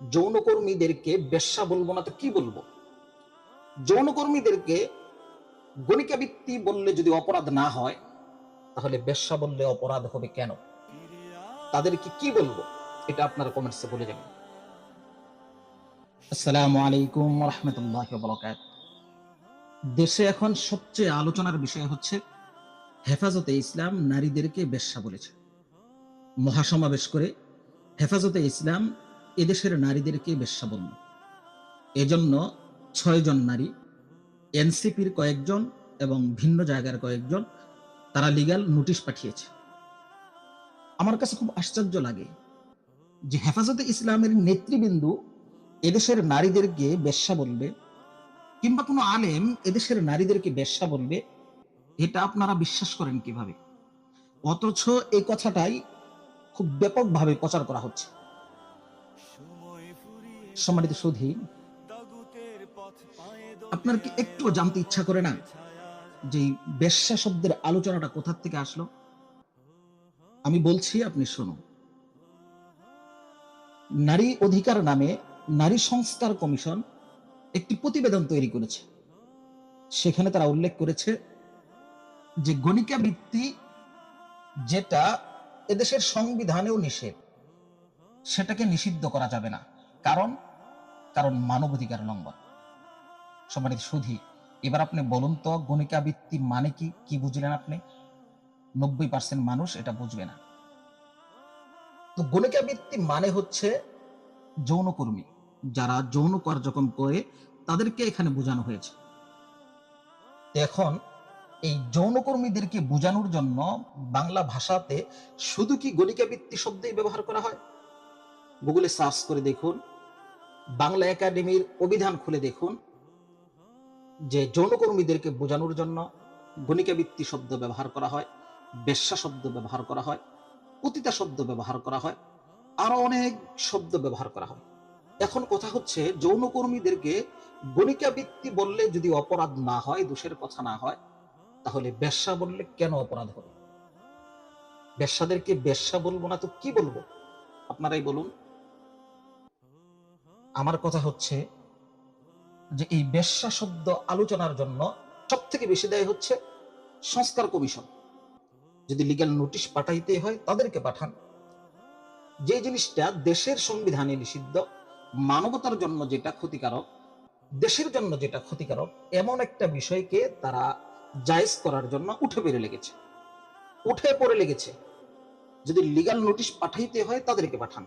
যৌনকর্মীদেরকে বেশ্যা বলব না তো কি বলব? যৌনকর্মীদেরকে গণিকাবৃত্তি বললে যদি অপরাধ না হয়, তাহলে বেশ্যা বললে অপরাধ হবে কেন? তাদেরকে কি বলব? এটা আপনারা কমেন্টসে বলে যাবেন। আসসালামু আলাইকুম রহমতুল্লাহ বরকাত দেশে এখন সবচেয়ে আলোচনার বিষয় হচ্ছে, হেফাজতে ইসলাম নারীদেরকে বেশ্যা বলেছে। মহাসমাবেশ করে হেফাজতে ইসলাম এদেশের নারীদেরকে বেশ্যা বলল এজন্য ছয়জন নারী, এনসিপির কয়েকজন এবং ভিন্ন জায়গার কয়েকজন, তারা লিগ্যাল নোটিশ পাঠিয়েছে। আমার কাছে খুব আশ্চর্য লাগে যে হেফাজতে ইসলামের নেতৃবৃন্দু এদেশের নারীদেরকে বেশ্যা বলবে কিংবা কোনো আলেম এদেশের নারীদেরকে বেশ্যা বলবে, এটা আপনারা বিশ্বাস করেন কীভাবে? অথচ এই কথাটাই খুব ব্যাপকভাবে প্রচার করা হচ্ছে। সম্মানিত সুধী, আপনার কি একটু জানতে ইচ্ছা করে না যে বেশ্যা শব্দের আলোচনাটা কোথার থেকে আসলো? আমি বলছি, আপনি শুনুন। নারী অধিকার নামে নারী সংস্কার কমিশন একটি প্রতিবেদন তৈরি করেছে। সেখানে তারা উল্লেখ করেছে যে গণিকা বৃত্তি যেটা এদেশের সংবিধানেও নিষেধ, সেটাকে নিষিদ্ধ করা যাবে না। কারণ? কারণ মানবাধিকার লঙ্ঘন। সম্মানিত সুধি, এবার আপনি বলুন তো গণিকা বৃত্তি মানে কি? কি বুঝলেন আপনি? নব্বই পার্সেন্ট মানুষ এটা বুঝবে না। তো গণিকা বৃত্তি মানে হচ্ছে যৌনকর্মী যারা যৌন কার্যক্রম করে, তাদেরকে এখানে বোঝানো হয়েছে। এখন এই যৌনকর্মীদেরকে বোঝানোর জন্য বাংলা ভাষাতে শুধু কি গণিকা বৃত্তি শব্দই ব্যবহার করা হয়? গুগলে সার্চ করে দেখুন। বাংলা একাডেমির অভিধান খুলে দেখুন, যে যৌনকর্মীদেরকে বোঝানোর জন্য গণিকা বৃত্তি শব্দ ব্যবহার করা হয়, বেশ্যা শব্দ ব্যবহার করা হয় পতিতা শব্দ ব্যবহার করা হয়, আরও অনেক শব্দ ব্যবহার করা হয়। এখন কথা হচ্ছে, যৌনকর্মীদেরকে গণিকা বৃত্তি বললে যদি অপরাধ না হয়, দোষের কথা না হয়, তাহলে বেশ্যা বললে কেন অপরাধ হবে? বেশ্যাদেরকে বেশ্যা বলব না তো কি বলব? আপনারাই বলুন। আমার কথা হচ্ছে যে এই বেশ্যা শব্দ আলোচনার জন্য সব থেকে বেশি দেয় হচ্ছে সংস্কার কমিশন। যদি লিগ্যাল নোটিশ পাঠাইতে হয়, তাদেরকে পাঠান। যে জিনিসটা দেশের সংবিধানে নিষিদ্ধ, মানবতার জন্য যেটা ক্ষতিকারক, দেশের জন্য যেটা ক্ষতিকারক, এমন একটা বিষয়কে তারা জায়েজ করার জন্য উঠে পেরে লেগেছে। উঠে পড়ে লেগেছে। যদি লিগ্যাল নোটিশ পাঠাইতে হয়, তাদেরকে পাঠান।